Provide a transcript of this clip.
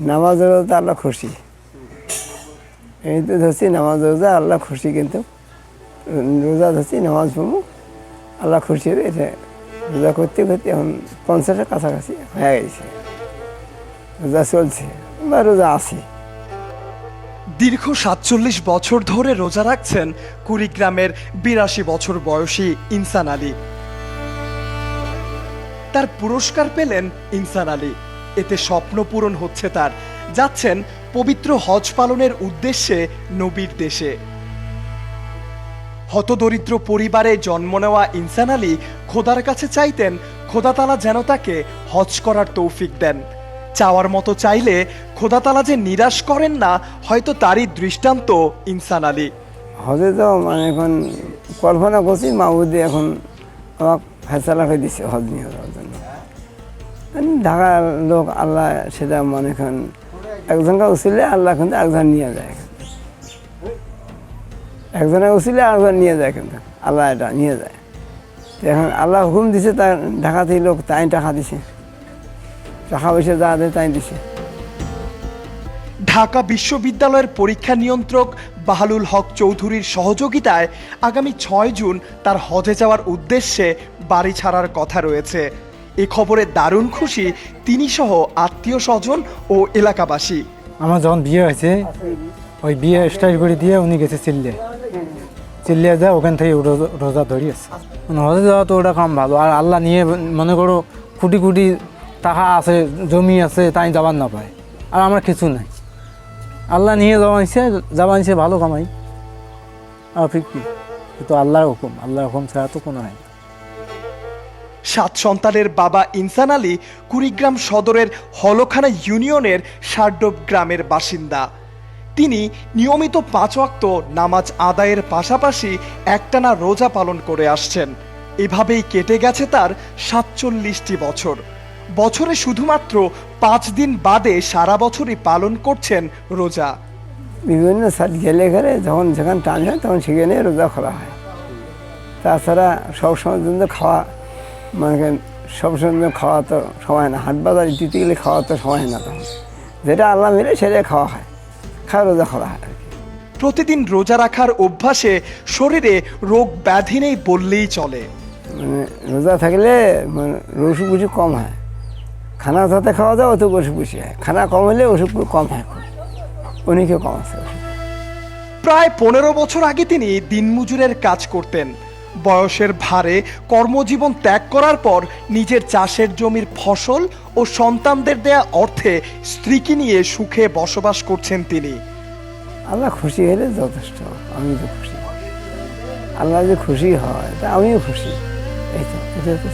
নামাজ রোজা আল্লাহ খুশি। এই তো ধরছি নামাজ রোজা, আল্লাহ খুশি কিন্তু। রোজা ধরছি, নামাজ পড়ব, আল্লাহ খুশি হবে এটা রোজা করতে করতে এখন পঞ্চাশের কাছাকাছি হয়ে গেছে। রোজা চলছে, বা রোজা আছি। দীর্ঘ সাতচল্লিশ বছর ধরে রোজা রাখছেন কুড়িগ্রামের বিরাশি বছর বয়সী ইনসান আলী। তার পুরস্কার পেলেন ইনসান আলী। এতে স্বপ্ন পূরণ হচ্ছে তার। যাচ্ছেন পবিত্র হজ পালনের উদ্দেশ্যে নবীর দেশে। হতদরিদ্র পরিবারে জন্ম নেওয়া ইনসান আলী খোদার কাছে চাইতেন, খোদাতালা যেন তাকে হজ করার তৌফিক দেন। চাওয়ার মতো চাইলে খোদাতালা যে নিরাশ করেন না, হয়তো তারই দৃষ্টান্ত ইনসান আলী। হজে তো মানে এখন কল্পনা করছি মাহবুদি এখন আমাকে ফেসলা করে হজ নিয়ে। ঢাকার লোক আল্লাহ সেটা মনে করেন, একজনকে উচিলে আল্লাহ কিন্তু একজন নিয়ে যায়। একজনে উচিলে একজন নিয়ে যায় কিন্তু, আল্লাহ এটা নিয়ে যায়। এখন আল্লাহ হুকুম দিছে তার ঢাকা থেকে লোক তাই টাকা দিছে। টাকা পয়সা যা দেয় তাই দিছে। ঢাকা বিশ্ববিদ্যালয়ের পরীক্ষা নিয়ন্ত্রক বাহালুল হক চৌধুরীর সহযোগিতায় আগামী ছয় জুন তার হজে যাওয়ার উদ্দেশ্যে বাড়ি ছাড়ার কথা রয়েছে। এ খবরে দারুণ খুশি তিনি সহ আত্মীয় স্বজন ও এলাকাবাসী। আমার যখন বিয়ে হয়েছে, ওই বিয়ে স্টাইল করে দিয়ে উনি গেছে চিল্লে চিল্লিয়ে যায় ওখান থেকে রোজা- রোজা ধরিয়েছে মানে হজে যাওয়া তো ওটা কাম ভালো। আর আল্লাহ নিয়ে মনে করো কোটি কোটি টাকা আছে, জমি আছে, তাই যাবার না পায়। আর আমার কিছু নাই। আল্লাহ নিয়ে যাওয়াইছে যাওয়াইছে ভালো কামাই। আর ঠিক কি? কিন্তু আল্লাহর হুকুম। আল্লাহর হুকুম ছাড়া তো কোনো হয় না সাত সন্তানের বাবা ইনসান আলী কুড়িগ্রাম সদরের হলখানা ইউনিয়নের সারডোব গ্রামের বাসিন্দা। তিনি নিয়মিত পাঁচ ওয়াক্ত নামাজ আদায়ের পাশাপাশি একটানা রোজা পালন করে আসছেন। এভাবেই কেটে গেছে তার সাতচল্লিশটি বছর। বছরে শুধুমাত্র পাঁচ দিন বাদে সারা বছরই পালন করছেন রোজা। বিভিন্ন গেলে গেলে যখন যেখানে টান হয় তখন সেখানে রোজা খোলা হয়। তাছাড়া সব সময়ের জন্য খাওয়া মানে কি সব সময়ের খাওয়া তো সময় না। হাট বাজার দিতে গেলে খাওয়া তো সময় না তখন। যেটা আল্লাহ মিলে সেটাই খাওয়া হয়। খাওয়া রোজা খোলা হয় প্রতিদিন রোজা রাখার অভ্যাসে শরীরে রোগ ব্যাধি নেই বললেই চলে। মানে রোজা থাকলে মানে অসুখ বিসুখ কম হয়। খানা যাতে খাওয়া যায় অত অসুখ বেশি হয়। খানা কম হলে অসুখ কম হয়। অনেকে কম আছে। প্রায় পনেরো বছর আগে তিনি দিনমজুরের কাজ করতেন। বয়সের ভারে কর্মজীবন ত্যাগ করার পর নিজের চাষের জমির ফসল ও সন্তানদের দেয়া অর্থে স্ত্রীকে নিয়ে সুখে বসবাস করছেন তিনি। আল্লাহ খুশি হলে যথেষ্ট, আমি তো খুশি। আল্লাহ যে খুশি হয়, তা আমিও খুশি। এই তো